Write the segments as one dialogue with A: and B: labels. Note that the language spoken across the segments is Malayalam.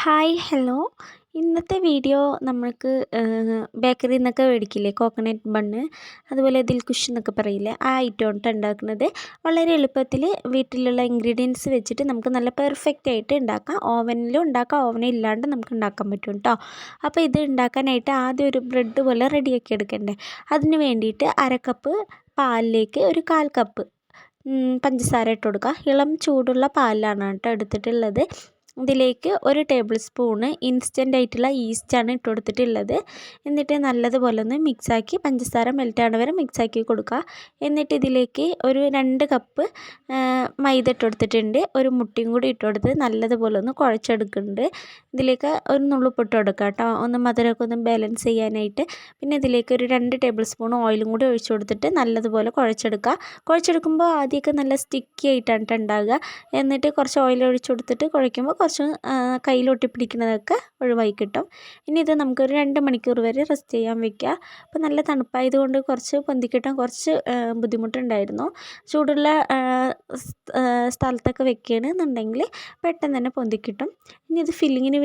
A: ഹായ് ഹലോ ഇന്നത്തെ വീഡിയോ നമ്മൾക്ക് ബേക്കറിയിൽ നിന്നൊക്കെ മേടിക്കില്ലേ? കോക്കനട്ട് ബണ്ണ് അതുപോലെ ദിൽകുഷ് എന്നൊക്കെ പറയില്ലേ? ആ ഐറ്റം ഉണ്ടാക്കുന്നത് വളരെ എളുപ്പത്തിൽ വീട്ടിലുള്ള ഇൻഗ്രീഡിയൻസ് വെച്ചിട്ട് നമുക്ക് നല്ല പെർഫെക്റ്റ് ആയിട്ട് ഉണ്ടാക്കാം ഓവനിലും ഉണ്ടാക്കാം ഓവൻ ഇല്ലാണ്ട് നമുക്ക് ഉണ്ടാക്കാൻ പറ്റും കേട്ടോ അപ്പോൾ ഇത് ഉണ്ടാക്കാനായിട്ട് ആദ്യം ഒരു ബ്രെഡ് പോലെ റെഡിയാക്കി എടുക്കണ്ടേ? അതിന് വേണ്ടിയിട്ട് അര കപ്പ് പാലിലേക്ക് ഒരു കാൽ കപ്പ് പഞ്ചസാര ഇട്ട് കൊടുക്കുക. ഇളം ചൂടുള്ള പാലിലാണ് കേട്ടോ എടുത്തിട്ടുള്ളത്. ഇതിലേക്ക് ഒരു ടേബിൾ സ്പൂണ് ഇൻസ്റ്റന്റ് ആയിട്ടുള്ള ഈസ്റ്റാണ് ഇട്ട് കൊടുത്തിട്ടുള്ളത്. എന്നിട്ട് നല്ലതുപോലെ ഒന്ന് മിക്സാക്കി പഞ്ചസാര മെൽറ്റാണ് വരെ മിക്സാക്കി കൊടുക്കുക. എന്നിട്ട് ഇതിലേക്ക് ഒരു രണ്ട് കപ്പ് മൈദ ഇട്ട് കൊടുത്തിട്ടുണ്ട്. ഒരു മുട്ടയും കൂടി ഇട്ട് കൊടുത്ത് നല്ലതുപോലെ ഒന്ന് കുഴച്ചെടുക്കുന്നുണ്ട്. ഇതിലേക്ക് ഒരു നുള്ളിപ്പ് ഇട്ട് കൊടുക്കുക കേട്ടോ. ഒന്ന് മധുരമൊക്കെ ഒന്ന് ബാലൻസ് ചെയ്യാനായിട്ട്. പിന്നെ ഇതിലേക്ക് ഒരു രണ്ട് ടേബിൾ സ്പൂൺ ഓയിലും കൂടി ഒഴിച്ചു കൊടുത്തിട്ട് നല്ലതുപോലെ കുഴച്ചെടുക്കുക. കുഴച്ചെടുക്കുമ്പോൾ ആദ്യമൊക്കെ നല്ല സ്റ്റിക്കി ആയിട്ടാണ് ഉണ്ടാകുക എന്നിട്ട് കുറച്ച് ഓയിൽ ഒഴിച്ചു കൊടുത്തിട്ട് കുഴയ്ക്കുമ്പോൾ കുറച്ച് കയ്യിലൊട്ടി പിടിക്കുന്നതൊക്കെ ഒഴിവായി കിട്ടും. ഇനി ഇത് നമുക്കൊരു രണ്ട് മണിക്കൂർ വരെ റെസ്റ്റ് ചെയ്യാൻ വെക്കുക അപ്പോൾ നല്ല തണുപ്പായതുകൊണ്ട് കുറച്ച് പൊന്തിക്കിട്ടാൻ കുറച്ച് ബുദ്ധിമുട്ടുണ്ടായിരുന്നു. ചൂടുള്ള സ്ഥലത്തൊക്കെ വെക്കുകയാണെന്നുണ്ടെങ്കിൽ പെട്ടെന്ന് തന്നെ പൊന്തിക്കിട്ടും ഇനി ഇത് ഫില്ലിങ്ങിന്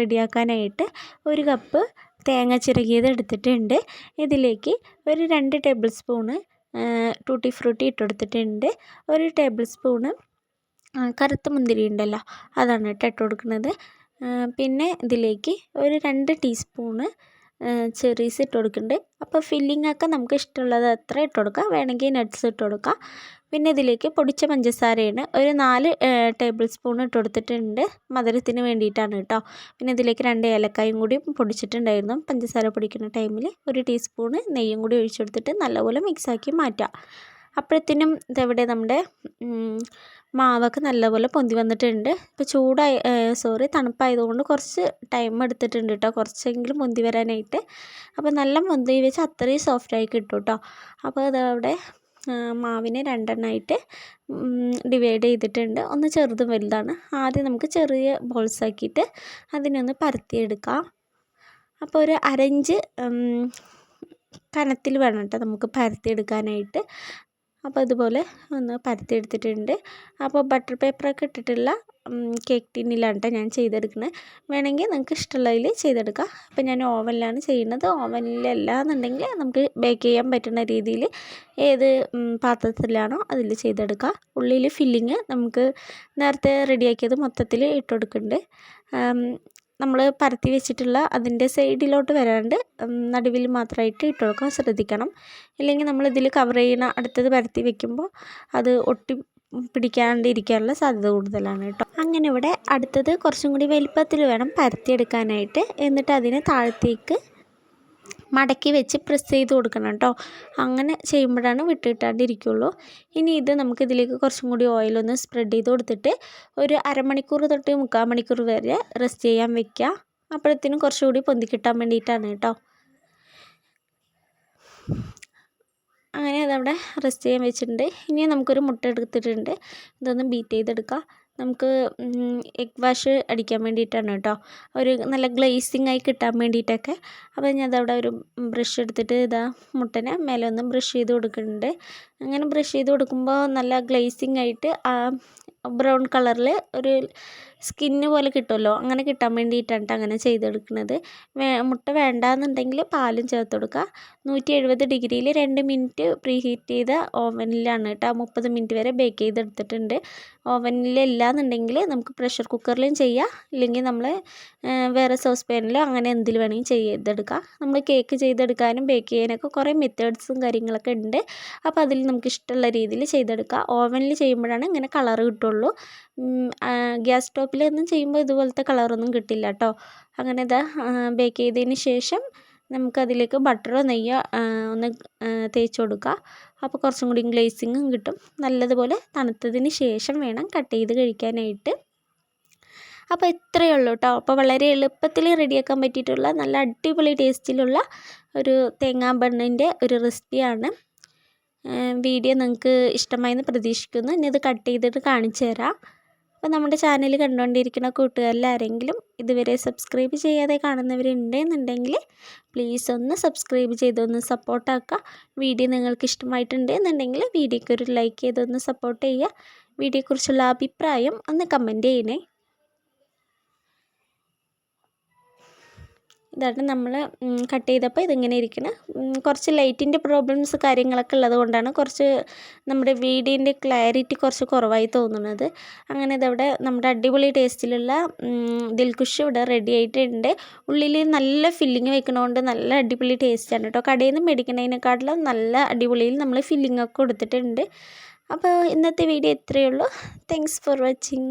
A: റെഡിയാക്കാനായിട്ട് ഒരു കപ്പ് തേങ്ങ ചിരകിയത് എടുത്തിട്ടുണ്ട്. ഇതിലേക്ക് ഒരു രണ്ട് ടേബിൾ സ്പൂണ് ടൂട്ടി ഫ്രൂട്ടി ഇട്ടെടുത്തിട്ടുണ്ട് ഒരു ടേബിൾ സ്പൂണ് കറുത്ത മുന്തിരി ഉണ്ടല്ലോ അതാണ് കേട്ടോ ഇട്ട് കൊടുക്കുന്നത്. പിന്നെ ഇതിലേക്ക് ഒരു രണ്ട് ടീസ്പൂണ് ചെറീസ് ഇട്ട് കൊടുക്കുന്നുണ്ട്. അപ്പോൾ ഫില്ലിംഗ് ഒക്കെ നമുക്ക് ഇഷ്ടമുള്ളത് അത്ര ഇട്ട് കൊടുക്കാം. വേണമെങ്കിൽ നട്ട്സ് ഇട്ട് കൊടുക്കാം. പിന്നെ ഇതിലേക്ക് പൊടിച്ച പഞ്ചസാരയാണ് ഒരു നാല് ടേബിൾ സ്പൂൺ ഇട്ട് കൊടുത്തിട്ടുണ്ട്. മധുരത്തിന് വേണ്ടിയിട്ടാണ് കേട്ടോ. പിന്നെ ഇതിലേക്ക് രണ്ട് ഏലക്കായും കൂടി പൊടിച്ചിട്ടുണ്ടായിരുന്നു. പഞ്ചസാര പൊടിക്കുന്ന ടൈമിൽ ഒരു ടീസ്പൂണ് നെയ്യും കൂടി ഒഴിച്ചു കൊടുത്തിട്ട് നല്ലപോലെ മിക്സാക്കി മാറ്റാം അപ്പോഴത്തേനും ഇതെവിടെ നമ്മുടെ മാവൊക്കെ നല്ലപോലെ പൊന്തി വന്നിട്ടുണ്ട്. ഇപ്പോൾ ചൂടായി സോറി തണുപ്പായതുകൊണ്ട് കുറച്ച് ടൈം എടുത്തിട്ടുണ്ട് കേട്ടോ കുറച്ചെങ്കിലും പൊന്തി വരാനായിട്ട്. അപ്പോൾ നല്ല പൊന്തി വെച്ച് അത്രയും സോഫ്റ്റായി കിട്ടും കേട്ടോ അപ്പോൾ അതവിടെ മാവിനെ രണ്ടെണ്ണമായിട്ട് ഡിവൈഡ് ചെയ്തിട്ടുണ്ട്. ഒന്ന് ചെറുതും വലുതാണ്. ആദ്യം നമുക്ക് ചെറിയ ബോൾസ് ആക്കിയിട്ട് അതിനെ പരത്തിയെടുക്കാം. അപ്പോൾ ഒരു അരഞ്ച് കനത്തിൽ വേണം കേട്ടോ നമുക്ക് പരത്തിയെടുക്കാനായിട്ട്. അപ്പോൾ ഇതുപോലെ ഒന്ന് പരത്തിയെടുത്തിട്ടുണ്ട് അപ്പോൾ ബട്ടർ പേപ്പറൊക്കെ ഇട്ടിട്ടുള്ള കേക്ക് ടിന്നിലാണ് കേട്ടോ ഞാൻ ചെയ്തെടുക്കുന്നത് വേണമെങ്കിൽ നിങ്ങൾക്ക് ഇഷ്ടമുള്ളതിൽ ചെയ്തെടുക്കാം. അപ്പോൾ ഞാൻ ഓവനിലാണ് ചെയ്യുന്നത്. ഓവനിലല്ല എന്നുണ്ടെങ്കിൽ നമുക്ക് ബേക്ക് ചെയ്യാൻ പറ്റുന്ന രീതിയിൽ ഏത് പാത്രത്തിലാണോ അതിൽ ചെയ്തെടുക്കുക ഉള്ളിൽ ഫില്ലിങ് നമുക്ക് നേരത്തെ റെഡിയാക്കിയത് മൊത്തത്തിൽ ഇട്ട് കൊടുക്കുന്നുണ്ട്. നമ്മൾ പരത്തി വെച്ചിട്ടുള്ള അതിന്റെ സൈഡിലോട്ട് വരാണ്ട് നടുവിൽ മാത്രമായിട്ട് ഇട്ട് കൊടുക്കാൻ ശ്രദ്ധിക്കണം. ഇല്ലെങ്കിൽ നമ്മൾ ഇതിൽ കവർ ചെയ്യുന്ന അടുത്തത് പരത്തി വെക്കുമ്പോൾ അത് ഒട്ടി പിടിക്കാണ്ടിരിക്കാനുള്ള സാധ്യത കൂടുതലാണ് കേട്ടോ. അങ്ങനെ ഇവിടെ അടുത്തത് കുറച്ചും കൂടി വലിപ്പത്തിൽ വേണം പരത്തിയെടുക്കാനായിട്ട്. എന്നിട്ട് അതിനെ താഴത്തേക്ക് മടക്കി വെച്ച് പ്രസ് ചെയ്ത് കൊടുക്കണം കേട്ടോ അങ്ങനെ ചെയ്യുമ്പോഴാണ് വിട്ടിട്ടാണ്ടിരിക്കുള്ളൂ. ഇനി ഇത് നമുക്ക് ഇതിലേക്ക് കുറച്ചും കൂടി ഓയിലൊന്ന് സ്പ്രെഡ് ചെയ്ത് കൊടുത്തിട്ട് ഒരു അരമണിക്കൂർ തൊട്ട് മുക്കാൽ മണിക്കൂർ വരെ റെസ്റ്റ് ചെയ്യാൻ വെക്കുക. അപ്പോഴത്തേനും കുറച്ചുകൂടി പൊന്തി കിട്ടാൻ വേണ്ടിയിട്ടാണ് കേട്ടോ അങ്ങനെ അതവിടെ റെസ്റ്റ് ചെയ്യാൻ വെച്ചിട്ടുണ്ട്. ഇനി നമുക്കൊരു മുട്ട എടുത്തിട്ടുണ്ട്. ഇതൊന്ന് ബീറ്റ് ചെയ്തെടുക്കാം. നമുക്ക് എഗ് വാഷ് അടിക്കാൻ വേണ്ടിയിട്ടാണ് കേട്ടോ. ഒരു നല്ല ഗ്ലേസിങ് ആയി കിട്ടാൻ വേണ്ടിയിട്ടൊക്കെ. അപ്പോൾ ഞാൻ അതവിടെ ഒരു ബ്രഷ് എടുത്തിട്ട് ഇതാ മുട്ടനെ മേലെ ഒന്ന് ബ്രഷ് ചെയ്ത് കൊടുക്കുന്നുണ്ട്. അങ്ങനെ ബ്രഷ് ചെയ്ത് കൊടുക്കുമ്പോൾ നല്ല ഗ്ലേസിങ് ആയിട്ട് ബ്രൗൺ കളറിൽ ഒരു സ്കിന്ന് പോലെ കിട്ടുമല്ലോ അങ്ങനെ കിട്ടാൻ വേണ്ടിയിട്ടാണ് അങ്ങനെ ചെയ്തെടുക്കുന്നത്. മുട്ട വേണ്ടാന്നുണ്ടെങ്കിൽ പാലും ചേർത്ത് കൊടുക്കുക. നൂറ്റി എഴുപത് ഡിഗ്രിയിൽ രണ്ട് മിനിറ്റ് പ്രീ ഹീറ്റ് ചെയ്ത ഓവനിലാണ് കേട്ടോ. മുപ്പത് മിനിറ്റ് വരെ ബേക്ക് ചെയ്തെടുത്തിട്ടുണ്ട്. ഓവനിലില്ലാന്നുണ്ടെങ്കിൽ നമുക്ക് പ്രഷർ കുക്കറിലും ചെയ്യാം. ഇല്ലെങ്കിൽ നമ്മൾ വേറെ സോസ് പാനിലോ അങ്ങനെ എന്തിൽ വേണമെങ്കിൽ ചെയ്തെടുക്കാം. നമ്മൾ കേക്ക് ചെയ്തെടുക്കാനും ബേക്ക് ചെയ്യാനൊക്കെ കുറേ മെത്തേഡ്സും കാര്യങ്ങളൊക്കെ ഉണ്ട്. അപ്പോൾ അതിൽ നമുക്ക് ഇഷ്ടമുള്ള രീതിയിൽ ചെയ്തെടുക്കുക. ഓവനിൽ ചെയ്യുമ്പോഴാണ് ഇങ്ങനെ കളർ കിട്ടുള്ളൂ ഗ്യാസ് സ്റ്റോപ്പിലൊന്നും ചെയ്യുമ്പോൾ ഇതുപോലത്തെ കളറൊന്നും കിട്ടില്ല കേട്ടോ. അങ്ങനെ ഇതാ ബേക്ക് ചെയ്തതിന് ശേഷം നമുക്കതിലേക്ക് ബട്ടറോ നെയ്യോ ഒന്ന് തേച്ച് കൊടുക്കുക. അപ്പോൾ കുറച്ചും കൂടി ഗ്ലേസിങ്ങും കിട്ടും. നല്ലതുപോലെ തണുത്തതിന് ശേഷം വേണം കട്ട് ചെയ്ത് കഴിക്കാനായിട്ട്. അപ്പോൾ ഇത്രയേ ഉള്ളൂ കേട്ടോ. അപ്പോൾ വളരെ എളുപ്പത്തിൽ റെഡിയാക്കാൻ പറ്റിയിട്ടുള്ള നല്ല അടിപൊളി ടേസ്റ്റിലുള്ള ഒരു തേങ്ങാ ബണ്ണിന്റെ ഒരു റെസിപ്പിയാണ്. വീഡിയോ നിങ്ങൾക്ക് ഇഷ്ടമായി എന്ന് പ്രതീക്ഷിക്കുന്നു. ഇനി ഇത് കട്ട് ചെയ്തിട്ട് കാണിച്ചു തരാം. അപ്പോൾ നമ്മുടെ ചാനൽ കണ്ടുകൊണ്ടിരിക്കുന്ന കൂട്ടുകാരിൽ ആരെങ്കിലും ഇതുവരെ സബ്സ്ക്രൈബ് ചെയ്യാതെ കാണുന്നവരുണ്ടെന്നുണ്ടെങ്കിൽ പ്ലീസ് ഒന്ന് സബ്സ്ക്രൈബ് ചെയ്തൊന്ന് സപ്പോർട്ടാക്കുക വീഡിയോ നിങ്ങൾക്ക് ഇഷ്ടമായിട്ടുണ്ട് എന്നുണ്ടെങ്കിൽ വീഡിയോയ്ക്ക് ഒരു ലൈക്ക് ചെയ്തൊന്ന് സപ്പോർട്ട് ചെയ്യുക. വീഡിയോയെക്കുറിച്ചുള്ള അഭിപ്രായം ഒന്ന് കമന്റ് ചെയ്യണേ. ഇതാണ് നമ്മൾ കട്ട് ചെയ്തപ്പോൾ ഇതിങ്ങനെ ഇരിക്കണം കുറച്ച് ലൈറ്റിന്റെ പ്രോബ്ലംസ് കാര്യങ്ങളൊക്കെ ഉള്ളത് കൊണ്ടാണ് കുറച്ച് നമ്മുടെ വീഡിയോന്റെ ക്ലാരിറ്റി കുറച്ച് കുറവായി തോന്നുന്നത്. അങ്ങനെ ഇതവിടെ നമ്മുടെ അടിപൊളി ടേസ്റ്റിലുള്ള ദിൽകുഷ് ഇവിടെ റെഡി ആയിട്ടുണ്ട്. ഉള്ളിൽ നല്ല ഫില്ലിങ് വെക്കണോണ്ട് നല്ല അടിപൊളി ടേസ്റ്റാണ് കേട്ടോ. കടയിൽ നിന്ന് മേടിക്കുന്നതിനെക്കാട്ടിലും നല്ല അടിപൊളിയിൽ നമ്മൾ ഫില്ലിംഗ് ഒക്കെ കൊടുത്തിട്ടുണ്ട്. അപ്പോൾ ഇന്നത്തെ വീഡിയോ ഇത്രയേ ഉള്ളൂ. Thanks for watching